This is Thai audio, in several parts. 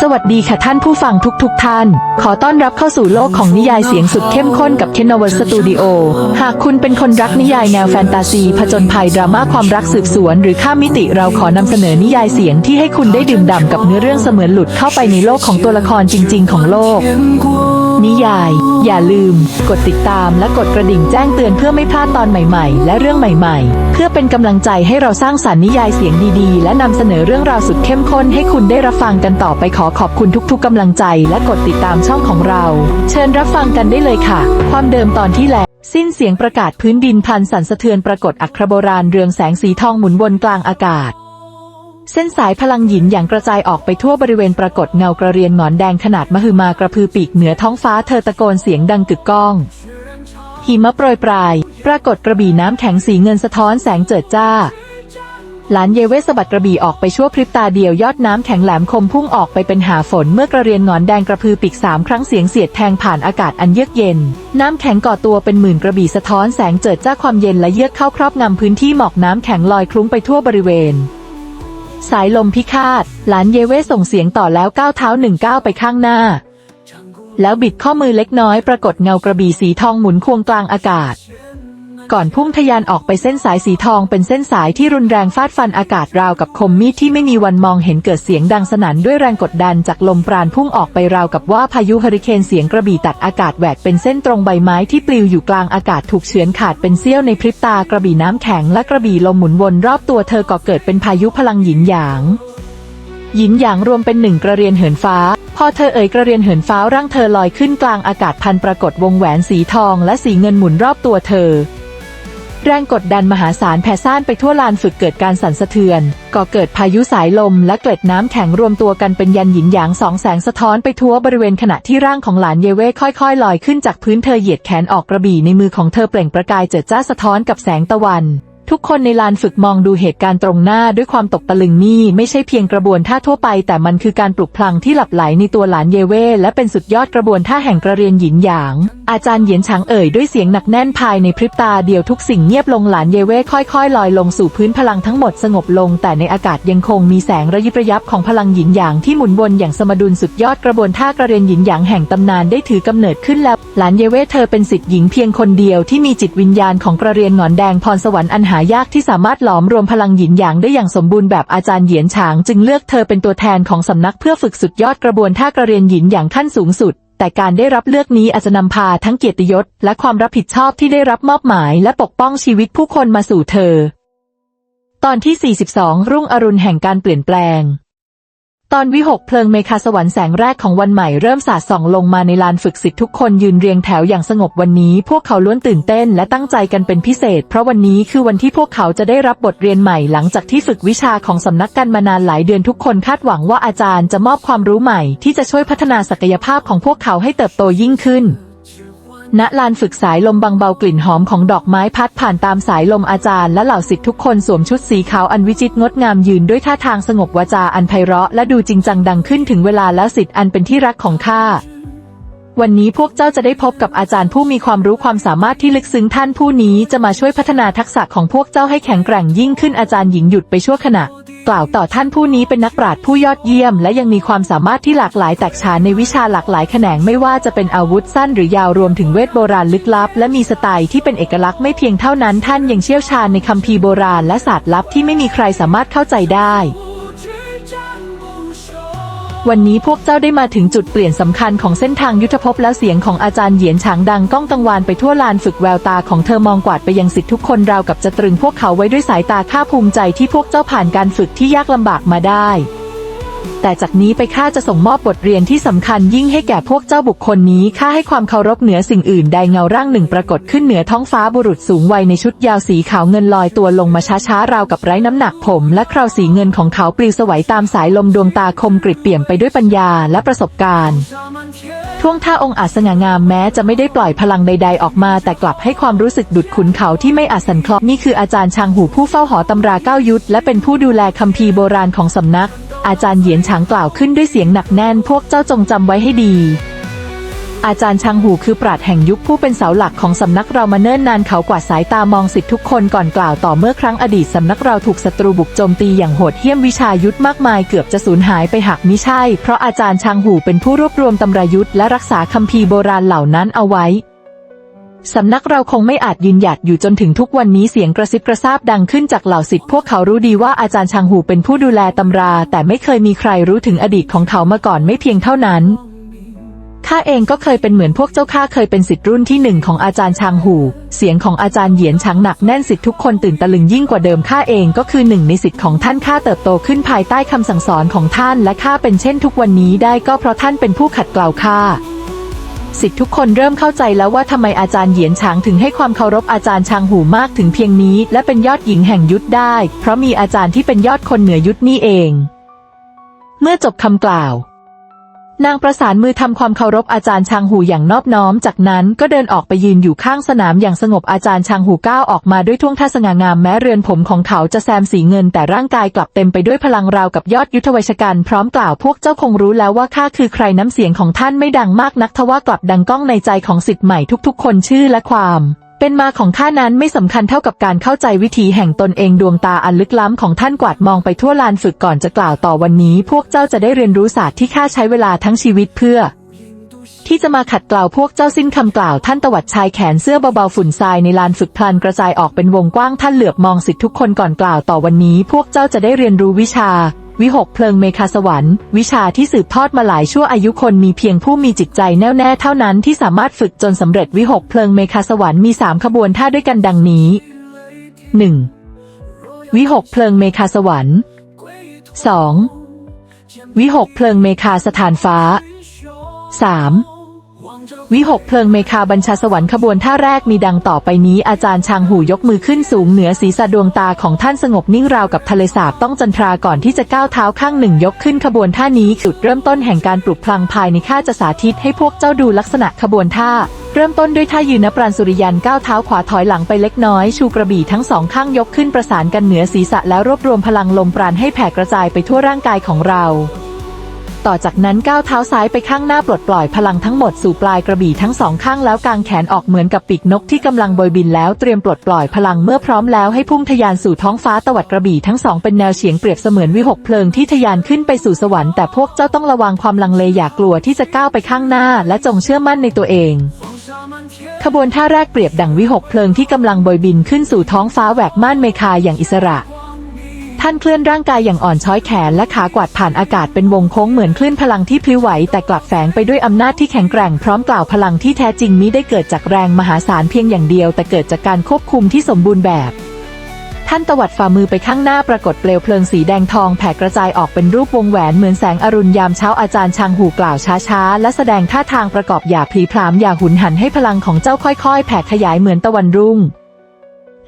สวัสดีค่ะท่านผู้ฟังทุกๆทท่าน ขอต้อนรับเข้าสู่โลกของนิยายเสียงสุดเข้มข้นกับเคนเวอร์สตูดิโอ หากคุณเป็นคนรักนิยายแนวแฟนตาซี ผจญภัยดราม่าความรักสืบสวน หรือข้ามมิติเราขอนำเสนอนิยายเสียงที่ให้คุณได้ดื่มด่ำกับเนื้อเรื่องเสมือนหลุดเข้าไปในโลกของตัวละครจริง ๆ ของโลก นิยาย อย่าลืม กดติดตามและกดกระดิ่งแจ้งเตือนเพื่อไม่พลาดตอนใหม่ๆ และเรื่องใหม่ๆ เพื่อเป็นกำลังใจให้เราสร้างสรรค์นิยายเสียงดีๆ และนำเสนอเรื่องราวสุดเข้มข้นให้คุณได้รับฟังกันต่อไปขอขอบคุณทุกๆกำลังใจ และกดติดตามช่องของเรา เชิญรับฟังกันได้เลยค่ะ ความเดิมตอนที่แล้วสิ้นเสียงประกาศพื้นดินพันสั่นสะเทือนปรากฏอัครโบราณเรืองแสงสีทองหมุนวนกลางอากาศ เส้นสายพลังหยินอย่างกระจายออกไปทั่วบริเวณปรากฏเงากระเรียนหงอนแดงขนาดมหึมากระพือปีกเหนือท้องฟ้าเธอตะโกนเสียงดังกึกก้อง หิมะโปรยปลาย ปรากฏกระบี่น้ำแข็งสีเงินสะท้อนแสงเจิดจ้า หลานเยเวสบัดกระบี่ออกไปชั่วพริบตาเดียวยอดน้ำแข็งแหลมคมพุ่งออกไปเป็นหาฝนเมื่อกระเรียนหงอนแดงกระพือปีกสามครั้งเสียงเสียดแทงผ่านอากาศอันเยือกเย็น น้ำแข็งก่อตัวเป็นหมื่นกระบี่สะท้อนแสงเจิดจ้าความเย็นและเยือกเข้าครอบงำพื้นที่หมอกน้ำแข็งลอยคลุ้งไปทั่วบริเวณ สายลมพิฆาต หลานเยเวส่งเสียงต่อแล้วก้าวเท้าหนึ่งก้าวไปข้างหน้า แล้วบิดข้อมือเล็กน้อยปรากฏเงากระบี่สีทองหมุนควงกลางอากาศ ก่อนพุ่งทะยานออกไปเส้นสายสีทองเป็นเส้นสายที่รุนแรงฟาดฟันอากาศราวกับคมมีดที่ไม่มีวันมองเห็นเกิดเสียงดังสนั่นด้วยแรงกดดันจากลมปราณพุ่งออกไปราวกับว่าพายุเฮอริเคนเสียงกระบี่ตัดอากาศแหวกเป็นเส้นตรงใบไม้ที่ปลิวอยู่กลางอากาศถูกเฉือนขาดเป็นเสี้ยวในพริบตากระบี่น้ำแข็งและกระบี่ลมหมุนวนรอบตัวเธอก่อเกิดเป็นพายุพลังหยินหยางหยินหยางรวมเป็นหนึ่งกระเรียนเหินฟ้า พอเธอเอ่ยกระเรียนเหินฟ้าร่างเธอลอยขึ้นกลางอากาศพันปรากฏวงแหวนสีทองและสีเงินหมุนรอบตัวเธอ แรงกดดันมหาศาลแผ่ซ่านไปทั่วลานฝึกเกิดการสั่นสะเทือน ก่อเกิดพายุสายลมและเกล็ดน้ำแข็งรวมตัวกันเป็นยันหยินหยางสองแสงสะท้อนไปทั่วบริเวณขณะที่ร่างของหลานเยเว่ค่อยๆ ลอยขึ้นจากพื้นเธอเหยียดแขนออกกระบี่ในมือของเธอเปล่งประกายเจิดจ้าสะท้อนกับแสงตะวัน ทุกคนในลานฝึกมองดูเหตุการณ์ตรงหน้าด้วยความตกตะลึงนี่ไม่ใช่เพียงกระบวนท่าทั่วไป แต่มันคือการปลุกพลังที่หลับไหลในตัวหลานเยเว่และเป็นสุดยอดกระบวนท่าแห่งกระเรียนหยินหยาง อาจารย์เหยียนฉางเอ่ยด้วยเสียงหนักแน่นภายในพริบตาเดียวทุกสิ่งเงียบลงหลานเยเว่ค่อยๆ ลอยลงสู่พื้นพลังทั้งหมดสงบลง แต่ในอากาศยังคงมีแสงระยิบระยับของพลังหยินหยางที่หมุนวนอย่างสมดุลสุดยอดกระบวนท่ากระเรียนหยินหยางแห่งตำนานได้ถือกำเนิดขึ้นแล้วหลานเยเว่เธอเป็นสิทธิ์หญิงเพียงคนเดียวที่มีจิตวิญญาณของกระเรียนหงอนแดงพรสวรรค์อันหายากที่สามารถหลอมรวมพลังหยินหยางได้อย่างสมบูรณ์แบบอาจารย์เหยียนฉางจึงเลือกเธอเป็นตัวแทนของสำนักเพื่อฝึกสุดยอดกระบวนท่ากระเรียนหยินหยางขั้นสูงสุด แต่การได้รับเลือกนี้อาจจะนำพาทั้งเกียรติยศและความรับผิดชอบที่ได้รับมอบหมายและปกป้องชีวิตผู้คนมาสู่เธอ ตอนที่ 42 รุ่งอรุณแห่งการเปลี่ยนแปลง ตอนวิหกเพลิงเมฆาสวรรค์แสงแรกของวันใหม่เริ่มสาดส่องลงมาในลานฝึกศิษย์ทุกคนยืนเรียงแถวอย่างสงบวันนี้ พวกเขาล้วนตื่นเต้นและตั้งใจกันเป็นพิเศษ เพราะวันนี้คือวันที่พวกเขาจะได้รับบทเรียนใหม่หลังจากที่ฝึกวิชาของสำนักกันมานานหลายเดือนทุกคนคาดหวังว่าอาจารย์จะมอบความรู้ใหม่ที่จะช่วยพัฒนาศักยภาพของพวกเขาให้เติบโตยิ่งขึ้น ณลานฝึกสายลมบางเบากลิ่นหอมของดอกไม้พัดผ่านตามสายลมอาจารย์และเหล่าศิษย์ทุกคนสวมชุดสีขาวอันวิจิตรงดงามยืนด้วยท่าทางสงบวาจาอันไพเราะและดูจริงจังดังขึ้นถึงเวลาแล้วศิษย์อันเป็นที่รักของข้าวันนี้พวกเจ้าจะได้พบกับอาจารย์ผู้มีความรู้ความสามารถที่ลึกซึ้งท่านผู้นี้จะมาช่วยพัฒนาทักษะของพวกเจ้าให้แข็งแกร่งยิ่งขึ้นอาจารย์หญิงหยุดไปชั่วขณะ กล่าวต่อท่านผู้นี้เป็นนักปราชญ์ผู้ยอดเยี่ยม และยังมีความสามารถที่หลากหลายแตกฉานในวิชาหลากหลายแขนงไม่ว่าจะเป็นอาวุธสั้นหรือยาวรวมถึงเวทโบราณลึกลับ และมีสไตล์ที่เป็นเอกลักษณ์ไม่เพียงเท่านั้นท่านยังเชี่ยวชาญในคัมภีร์โบราณและศาสตร์ลับที่ไม่มีใครสามารถเข้าใจได้ วันนี้พวกเจ้าได้มาถึงจุดเปลี่ยนสำคัญของเส้นทางยุทธภพแล้วเสียงของอาจารย์เหยียนฉางดังก้องกังวานไปทั่วลานฝึกแววตาของเธอมองกวาดไปยังสิทธิทุกคนราวกับจะตรึงพวกเขาไว้ด้วยสายตาข้าภูมิใจที่พวกเจ้าผ่านการฝึกที่ยากลำบากมาได้ แต่จากนี้ไปข้าจะส่งมอบบทเรียนที่สำคัญยิ่งให้แก่พวกเจ้าบุคคลนี้ข้าให้ความเคารพเหนือสิ่งอื่นใดเงาร่างหนึ่งปรากฏขึ้นเหนือท้องฟ้าบุรุษสูงวัยในชุดยาวสีขาวเงินลอยตัวลงมาช้าๆราวกับไร้น้ำหนักผม และคราวสีเงินของเขาปลิวสวัยตามสายลมดวงตาคมกริบเปี่ยมไปด้วยปัญญาและประสบการณ์ท่วงท่าองค์อาจสง่างามแม้จะไม่ได้ปล่อยพลังใด ๆ ออกมา แต่กลับให้ความรู้สึกดุดขุนเขาที่ไม่อาจสันคลอนนี่คืออาจารย์ชางหูผู้เฝ้าหอตำราเก้ายุทธและเป็นผู้ดูแลคัมภีร์โบราณของสำนัก อาจารย์เหยียนฉางกล่าวขึ้นด้วยเสียงหนักแน่นพวกเจ้าจงจำไว้ให้ดี อาจารย์ชังหูคือปราดแห่งยุคผู้เป็นเสาหลักของสำนักเรามาเนิ่นนานเขากว่าดสายตามองสิทธิทุกคนก่อนกล่าวต่อเมื่อครั้งอดีตสำนักเราถูกศัตรูบุกโจมตีอย่างโหดเหี้ยมวิชายุทธมากมายเกือบจะสูญหายไปหากมิใช่ เพราะอาจารย์ชังหูเป็นผู้รวบรวมตำรายุทธและรักษาคัมภีร์โบราณเหล่านั้นเอาไว้ สำนักเราคงไม่อาจยืนหยัดอยู่จนถึงทุกวันนี้เสียงกระซิบกระซาบดังขึ้นจากเหล่าศิษย์พวกเขารู้ดีว่าอาจารย์ชางหูเป็นผู้ดูแลตำรา แต่ไม่เคยมีใครรู้ถึงอดีตของเขามาก่อนไม่เพียงเท่านั้นข้าเองก็เคยเป็นเหมือนพวกเจ้าข้าเคยเป็นศิษย์รุ่นที่หนึ่งของอาจารย์ชางหู เสียงของอาจารย์เหยียนช้างหนักแน่นศิษย์ทุกคนตื่นตะลึงยิ่งกว่าเดิมข้าเองก็คือหนึ่งในศิษย์ของท่านข้าเติบโตขึ้นภายใต้คำสั่งสอนของท่าน และข้าเป็นเช่นทุกวันนี้ได้ก็เพราะท่านเป็นผู้ขัดเกลาข้า สิทธิ์ทุกคนเริ่มเข้าใจแล้วว่าทำไมอาจารย์เหยียนฉางถึงให้ความเคารพอาจารย์ชางหูมากถึงเพียงนี้ และเป็นยอดหญิงแห่งยุทธได้ เพราะมีอาจารย์ที่เป็นยอดคนเหนือยุทธนี่เอง เมื่อจบคำกล่าว นางประสานมือทำความเคารพอาจารย์ชางหูอย่างนอบน้อม จากนั้นก็เดินออกไปยืนอยู่ข้างสนามอย่างสงบอาจารย์ชางหูก้าวออกมาด้วยท่วงท่าสง่างามแม้เรือนผมของเขาจะแซมสีเงินแต่ร่างกายกลับเต็มไปด้วยพลังราวกับยอดยุทธวัชกันพร้อมกล่าวพวกเจ้าคงรู้แล้วว่าข้าคือใครน้ำเสียงของท่านไม่ดังมากนักทว่ากลับดังก้องในใจของสิทธิ์ใหม่ทุกๆ คนชื่อและความ เป็นมาของข้านั้นไม่สำคัญเท่ากับการเข้าใจวิถีแห่งตนเองดวงตาอันลึกล้ำของท่านกวาดมองไปทั่วลานฝึกก่อนจะกล่าวต่อวันนี้ พวกเจ้าจะได้เรียนรู้ศาสตร์ที่ข้าใช้เวลาทั้งชีวิตเพื่อ ที่จะมาขัดกล่าวพวกเจ้าสิ้นคำกล่าวท่านตวัดชายแขนเสื้อเบาๆฝุ่นทรายในลานฝึกพลันกระจายออกเป็นวงกว้างท่านเหลือบมองสิทธิทุกคนก่อนกล่าวต่อวันนี้ พวกเจ้าจะได้เรียนรู้วิชา วิหกเพลิงเมคาสวรรค์ วิชาที่สืบทอดมาหลายชั่วอายุคนมีเพียงผู้มีจิตใจแน่วแน่เท่านั้นที่สามารถฝึกจนสำเร็จวิหกเพลิงเมคาสวรรค์มีสามขบวนท่าด้วยกันดังนี้ 1. วิหกเพลิงเมคาสวรรค์ 2. วิหกเพลิงเมคาสถานฟ้า 3. วิหกเพลิงเมคาบัญชาสวรรค์ขบวนท่าแรกมีดังต่อไปนี้อาจารย์ชางหูยกมือขึ้นสูงเหนือศีรษะดวงตาของท่านสงบนิ่งราวกับทะเลสาบต้องจันทราก่อนที่จะก้าวเท้าข้างหนึ่งยกขึ้นขบวนท่านี้จุดเริ่มต้นแห่งการปลุกพลังภายในข้าจะสาธิตให้พวกเจ้าดูลักษณะขบวนท่า เริ่มต้นด้วยท่ายืนนปราณสุริยันก้าวเท้าขวาถอยหลังไปเล็กน้อยชูกระบี่ทั้งสองข้างยกขึ้นประสานกันเหนือศีรษะแล้วรวบรวมพลังลมปราณให้แผ่กระจายไปทั่วร่างกายของเรา ต่อจากนั้นก้าวเท้าซ้ายไปข้างหน้าปลดปล่อยพลังทั้งหมดสู่ปลายกระบี่ทั้งสองข้างแล้วกางแขนออกเหมือนกับปีกนกที่กำลังโบยบินแล้วเตรียมปลดปล่อยพลังเมื่อพร้อมแล้วให้พุ่งทะยานสู่ท้องฟ้าตวัดกระบี่ทั้งสองเป็นแนวเฉียงเปรียบเสมือนวิหกเพลิงที่ทะยานขึ้นไปสู่สวรรค์แต่พวกเจ้าต้องระวังความลังเลอย่ากลัวที่จะก้าวไปข้างหน้าและจงเชื่อมั่นในตัวเองขบวนท่าแรกเปรียบดังวิหกเพลิงที่กำลังโบยบินขึ้นสู่ท้องฟ้าแหวกม่านเมคาอย่างอิสระ ท่านเคลื่อนร่างกายอย่างอ่อนช้อยแขนและขากวาดผ่านอากาศเป็นวงโค้งเหมือนคลื่นพลังที่พลิ้วไหวแต่กลับแฝงไปด้วยอำนาจที่แข็งแกร่งพร้อมกล่าวพลังที่แท้จริงมิได้เกิดจากแรงมหาศาลเพียงอย่างเดียว แต่เกิดจากการควบคุมที่สมบูรณ์แบบ ท่านตวัดฝ่ามือไปข้างหน้าปรากฏเปลวเพลิงสีแดงทองแผ่กระจายออกเป็นรูปวงแหวนเหมือนแสงอรุณยามเช้าอาจารย์ชางหูกล่าวช้าๆและแสดงท่าทางประกอบอย่าพลีพรามอย่าหุนหันให้พลังของเจ้าค่อยๆ แผ่ขยายเหมือนตะวันรุ่ง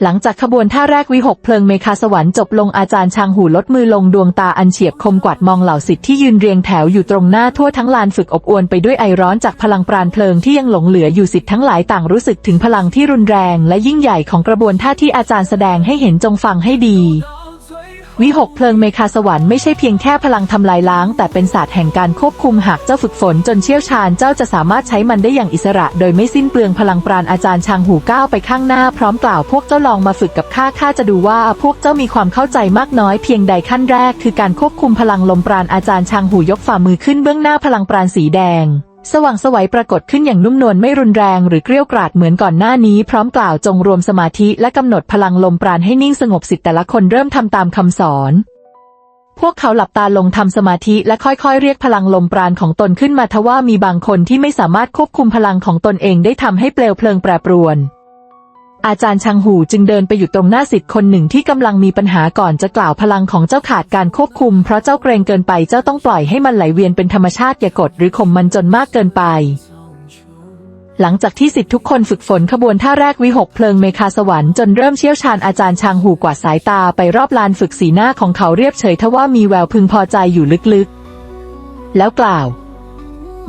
หลังจากขบวนท่าแรกวิหกเพลิงเมคาสวรรค์จบลงอาจารย์ชางหูลดมือลงดวงตาอันเฉียบคมกวาดมองเหล่าสิทธิ์ที่ยืนเรียงแถวอยู่ตรงหน้าทั่วทั้งลานฝึกอบอวนไปด้วยไอร้อนจากพลังปราณเพลิงที่ยังหลงเหลืออยู่สิทธิ์ทั้งหลายต่างรู้สึกถึงพลังที่รุนแรงและยิ่งใหญ่ของกระบวนท่าที่อาจารย์แสดงให้เห็นจงฟังให้ดี วิหกเพลิงเมคาสวรรค์ไม่ใช่เพียงแค่พลังทำลายล้าง แต่เป็นศาสตร์แห่งการควบคุมหากเจ้าฝึกฝนจนเชี่ยวชาญเจ้าจะสามารถใช้มันได้อย่างอิสระ โดยไม่สิ้นเปลืองพลังปราณอาจารย์ชางหูก้าวไปข้างหน้าพร้อมกล่าวพวกเจ้าลองมาฝึกกับข้าข้าจะดูว่าพวกเจ้ามีความเข้าใจมากน้อยเพียงใดขั้นแรก คือการควบคุมพลังลมปราณอาจารย์ชางหูยกฝ่ามือขึ้นเบื้องหน้าพลังปราณสีแดง สว่างสวัยปรากฏขึ้นอย่างนุ่มนวลไม่รุนแรงหรือเกรี้ยวกราดเหมือนก่อนหน้านี้พร้อมกล่าวจงรวมสมาธิและกำหนดพลังลมปราณให้นิ่งสงบสิทธิ์แต่ละคนเริ่มทำตามคำสอน พวกเขาหลับตาลงทำสมาธิและค่อยๆ เรียกพลังลมปราณของตนขึ้นมาทว่ามีบางคนที่ไม่สามารถควบคุมพลังของตนเองได้ทำให้เปลวเพลิงแปรปรวน อาจารย์ชังหูจึงเดินไปอยู่ตรงหน้าสิทธิ์คนหนึ่งที่กำลังมีปัญหาก่อนจะกล่าวพลังของเจ้าขาดการควบคุม เพราะเจ้าเกรงเกินไปเจ้าต้องปล่อยให้มันไหลเวียนเป็นธรรมชาติอย่ากดหรือข่มมันจนมากเกินไปหลังจากที่สิทธิ์ทุกคนฝึกฝนขบวนท่าแรกวิหกเพลิงเมคาสวรรค์จนเริ่มเชี่ยวชาญอาจารย์ชางหูกวาดสายตาไปรอบลานฝึกสีหน้าของเขาเรียบเฉยทว่ามีแววพึงพอใจอยู่ลึกๆ แล้วกล่าว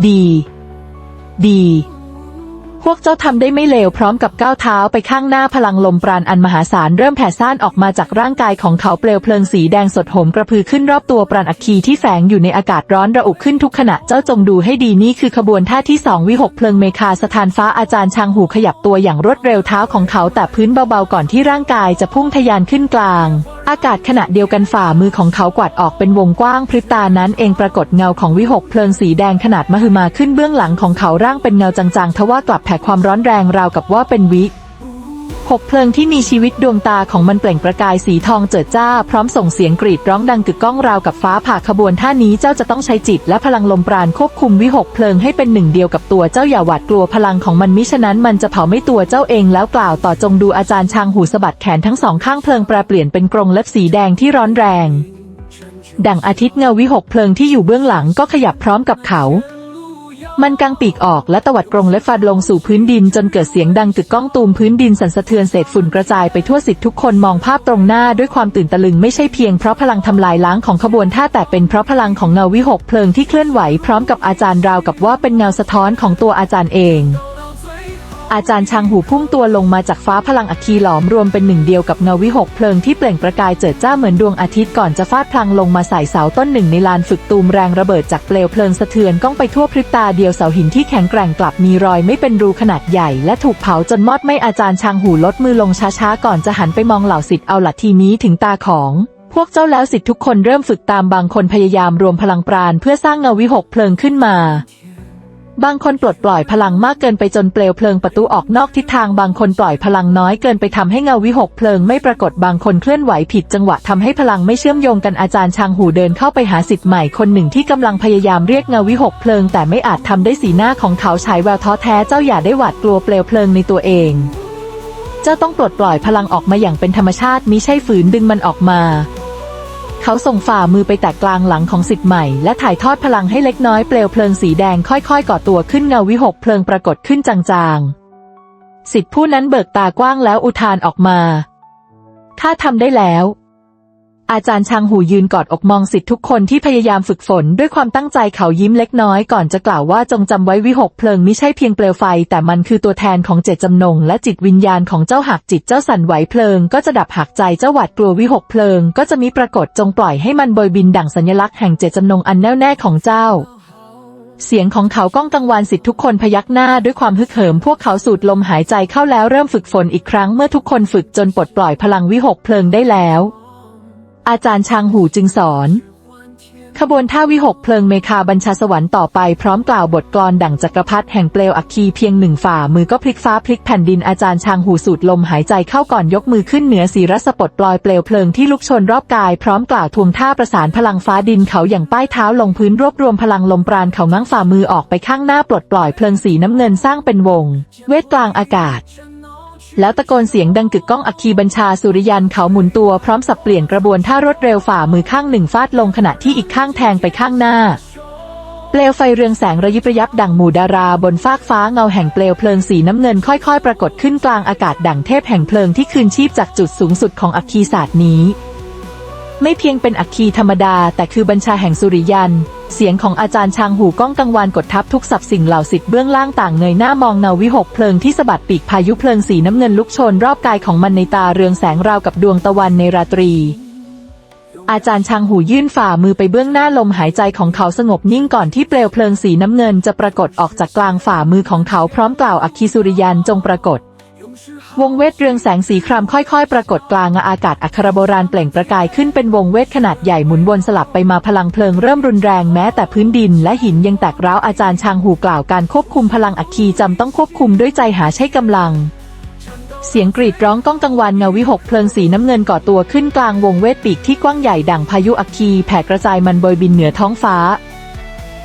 ดี ดี พวกเจ้าทำได้ไม่เลวพร้อมกับก้าวเท้าไปข้างหน้าพลังลมปราณอันมหาศาลเริ่มแผ่ซ่านออกมาจากร่างกายของเขาเปลวเพลิงสีแดงสดโหมกระพือขึ้นรอบตัวปราณอัคคีที่แฝงอยู่ในอากาศร้อนระอุขึ้นทุกขณะเจ้าจงดูให้ดีนี่คือขบวนท่าที่สองวิหกเพลิงเมคาสถานฟ้าอาจารย์ชางหูขยับตัวอย่างรวดเร็วเท้าของเขาแต่พื้นเบาๆก่อนที่ร่างกายจะพุ่งทะยานขึ้นกลาง อากาศขณะเดียวกันฝ่ามือของเขากวาดออกเป็นวงกว้างพริบตานั้นเองปรากฏเงาของวิหกเพลิงสีแดงขนาดมหึมาขึ้นเบื้องหลังของเขาร่างเป็นเงาจางๆทว่ากลับแผ่ความร้อนแรงราวกับว่าเป็นวิ หกเพลิงที่มีชีวิตดวงตาของมันเปล่งประกายสีทองเจิดจ้า พร้อมส่งเสียงกรีดร้องดังกึกก้องราวกับฟ้าผ่าขบวนท่านี้เจ้าจะต้องใช้จิตและพลังลมปราณควบคุมวิหกเพลิงให้เป็นหนึ่งเดียวกับตัวเจ้าอย่าหวาดกลัวพลังของมันมิฉะนั้นมันจะเผาไม่ตัวเจ้าเองแล้วกล่าวต่อจงดูอาจารย์ชางหูสะบัดแขนทั้งสองข้างเพลิงแปรเปลี่ยนเป็นกรงเล็บสีแดงที่ร้อนแรง ดังอาทิตย์เงาวิหกเพลิงที่อยู่เบื้องหลังก็ขยับพร้อมกับเขา มันกางปีกออกและตวัดกรงและฟาดลงสู่พื้นดินจนเกิดเสียงดังกึกก้องตูมพื้นดินสั่นสะเทือนเศษฝุ่นกระจายไปทั่วสิทธิทุกคนมองภาพตรงหน้าด้วยความตื่นตะลึงไม่ใช่เพียงเพราะพลังทำลายล้างของขบวนท่าแต่เป็นเพราะพลังของเงาวิหกเพลิงที่เคลื่อนไหวพร้อมกับอาจารย์ราวกับว่าเป็นเงาสะท้อนของตัวอาจารย์เอง อาจารย์ชางหูพุ่งตัวลงมาจากฟ้าพลังอัคคีหลอมรวมเป็นหนึ่งเดียวกับเงาวิหกเพลิงที่เปล่งประกายเจิดจ้าเหมือนดวงอาทิตย์ก่อนจะฟาดพลังลงมาใส่เสาต้นหนึ่งในลานฝึกตูมแรงระเบิดจากเปลวเพลิงสะเทือนก้องไปทั่วพริบตาเดียวเสาหินที่แข็งแกร่งกลับมีรอยไม่เป็นรูขนาดใหญ่และถูกเผาจนมอดไม่อาจารย์ชางหูลดมือลงช้าๆก่อนจะหันไปมองเหล่าสิทธิ์เอาละทีนี้ถึงตาของพวกเจ้าแล้วสิทธิ์ทุกคนเริ่มฝึกตามบางคนพยายามรวมพลังปราณเพื่อสร้างเงาวิหกเพลิงขึ้นมา บางคนปลดปล่อยพลังมากเกินไปจนเปลวเพลิงประตูออกนอกทิศทางบางคนปล่อยพลังน้อยเกินไปทำให้เงาวิหกเพลิงไม่ปรากฏบางคนเคลื่อนไหวผิดจังหวะทำให้พลังไม่เชื่อมโยงกันอาจารย์ชางหูเดินเข้าไปหาสิทธิ์ใหม่คนหนึ่งที่กำลังพยายามเรียกเงาวิหกเพลิง แต่ไม่อาจทำได้สีหน้าของเขาฉายแววท้อแท้เจ้าอย่าได้หวาดกลัวเปลวเพลิงในตัวเอง เจ้าต้องปลดปล่อยพลังออกมาอย่างเป็นธรรมชาติมิใช่ฝืนดึงมันออกมา เขาส่งฝ่ามือไปแตะกลางหลังของสิทธิ์ใหม่ และถ่ายทอดพลังให้เล็กน้อยเปลวเพลิงสีแดงค่อยๆ ก่อตัวขึ้นเงาวิหกเพลิงปรากฏขึ้นจางๆ สิทธิ์ผู้นั้นเบิกตากว้างแล้วอุทานออกมาข้าทำได้แล้ว อาจารย์ชางหูยืนกอดอกมองสิทธิ์ทุกคนที่พยายามฝึกฝนด้วยความตั้งใจเขายิ้มเล็กน้อยก่อนจะกล่าวว่าจงจำไว้วิหกเพลิงไม่ใช่เพียงเปลวไฟ แต่มันคือตัวแทนของเจตจำนง และจิตวิญญาณของเจ้าหากจิตเจ้าสั่นไหวเพลิง ก็จะดับหักใจเจ้าหวาดกลัววิหกเพลิง ก็จะมีปรากฏจงปล่อยให้มันโบยบินดั่งสัญลักษณ์แห่งเจตจำนงอันแน่วแน่ของเจ้าเสียงของเขาก้องกังวานสิทธิ์ทุกคนพยักหน้าด้วยความฮึกเหิม พวกเขาสูดลมหายใจเข้าแล้วเริ่มฝึกฝนอีกครั้งเมื่อทุกคนฝึกจนปลดปล่อยพลังวิหกเพลิงได้แล้ว อาจารย์ชางหูจึงสอน ขบวนท่าวิหกเพลิงเมคาบัญชาสวรรค์ต่อไปพร้อมกล่าวบทกลอนดั่งจักรพรรดิแห่งเปลวอัคคีเพียงหนึ่งฝ่ามือก็พลิกฟ้าพลิกแผ่นดินอาจารย์ชางหูสูดลมหายใจเข้าก่อนยกมือขึ้นเหนือศีรษะปลดปลอยเปลวเพลิงที่ลุกชนรอบกายพร้อมกล่าวทวงท่าประสานพลังฟ้าดินเขาอย่างป้ายเท้าลงพื้นรวบรวมพลังลมปราณเขาง้างฝ่ามือออกไปข้างหน้าปลดปล่อยเพลิงสีน้ำเงินสร้างเป็นวง เวทกลางอากาศ แล้วตะโกนเสียงดังกึกก้องอัคคีบัญชาสุริยันเขาหมุนตัวพร้อมสับเปลี่ยนกระบวนท่ารถเร็วฝ่ามือข้างหนึ่งฟาดลงขณะที่อีกข้างแทงไปข้างหน้า เปลวไฟเรืองแสงระยิบระยับดังหมู่ดาราบนฟากฟ้าเงาแห่งเปลวเพลิงสีน้ำเงินค่อยๆ ปรากฏขึ้นกลางอากาศดังเทพแห่งเพลิงที่คืนชีพจากจุดสูงสุดของอัคคีศาสตร์นี้ ไม่เพียงเป็นอัคคีธรรมดา แต่คือบัญชาแห่งสุริยัน เสียงของอาจารย์ชางหูก้องกังวานกดทับทุกสับสิ่งเหล่าสิทธิ์เบื้องล่างต่างเงยหน้ามองเงาวิหกเพลิงที่สะบัดปีกพายุเพลิงสีน้ำเงินลุกชนรอบกายของมันในตาเรืองแสงราวกับดวงตะวันในราตรี อาจารย์ชางหูยื่นฝ่ามือไปเบื้องหน้าลมหายใจของเขาสงบนิ่งก่อนที่เปลวเพลิงสีน้ำเงินจะปรากฏออกจากกลางฝ่ามือของเขาพร้อมกล่าวอัคคีสุริยันจงปรากฏ วงเวทเรืองแสงสีครามค่อยๆ ปรากฏกลางอากาศอัครโบราณเปล่งประกายขึ้นเป็นวงเวทขนาดใหญ่หมุนวนสลับไปมาพลังเพลิงเริ่มรุนแรงแม้แต่พื้นดินและหินยังแตกร้าวอาจารย์ชางหูกล่าวการควบคุมพลังอัคคีจำต้องควบคุมด้วยใจหาใช้กำลังเสียงกรีดร้องก้องกังวานเงาวิหกเพลิงสีน้ำเงินก่อตัวขึ้นกลางวงเวทปีกที่กว้างใหญ่ดั่งพายุอัคคีแผ่กระจายมันโบยบินเหนือท้องฟ้า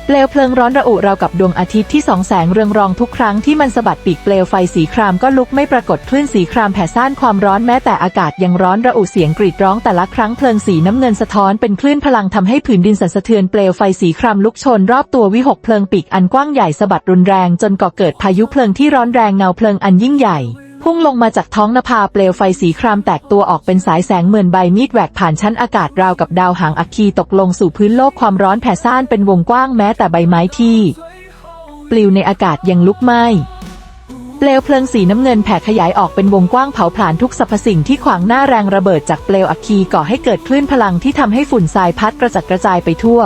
เปลวเพลิงร้อนระอุราวกับดวงอาทิตย์ที่สองแสงเรืองรองทุกครั้งที่มันสะบัดปีกเปลวไฟสีครามก็ลุกไม่ปรากฏคลื่นสีครามแผ่ซ่านความร้อนแม้แต่อากาศยังร้อนระอุเสียงกรีดร้องแต่ละครั้งเพลิงสีน้ำเงินสะท้อนเป็นคลื่นพลังทำให้ผืนดินสั่นสะเทือนเปลวไฟสีครามลุกชนรอบตัววิหกเพลิงปีกอันกว้างใหญ่สะบัดรุนแรงจนก่อเกิดพายุเพลิงที่ร้อนแรงเงาเพลิงอันยิ่งใหญ่ พุ่งลงมาจากท้องนภาเปลวไฟสีครามแตกตัวออกเป็นสายแสงเหมือนใบมีดแหวกผ่านชั้นอากาศราวกับดาวหางอัคคีตกลงสู่พื้นโลกความร้อนแผ่ซ่านเป็นวงกว้างแม้แต่ใบไม้ที่ ปลิวในอากาศยังลุกไหม้เปลวเพลิงสีน้ำเงินแผ่ขยายออกเป็นวงกว้างเผาผลาญทุกสรรพสิ่งที่ขวางหน้าแรงระเบิดจากเปลวอัคคีก่อให้เกิดคลื่นพลังที่ทำให้ฝุ่นทรายพัดกระจัดกระจายไปทั่ว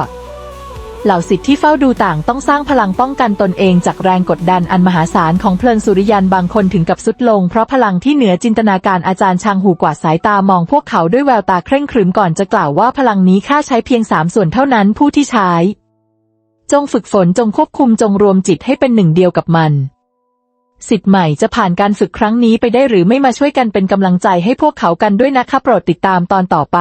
เหล่าสิทธิ์ที่เฝ้าดูต่างต้องสร้างพลังป้องกันตนเองจากแรงกดดันอันมหาศาลของเพลิงสุริยันบางคนถึงกับสุดลง เพราะพลังที่เหนือจินตนาการอาจารย์ชางหูกว่าสายตามองพวกเขาด้วยแววตาเคร่งครึมก่อนจะกล่าวว่าพลังนี้ค่าใช้เพียงสามส่วนเท่านั้นผู้ที่ใช้ จงฝึกฝนจงควบคุมจงรวมจิตให้เป็นหนึ่งเดียวกับมันสิทธิ์ใหม่จะผ่านการฝึกครั้งนี้ไปได้หรือไม่มาช่วยกันเป็นกำลังใจให้พวกเขากันด้วยนะคะโปรดติดตามตอนต่อไป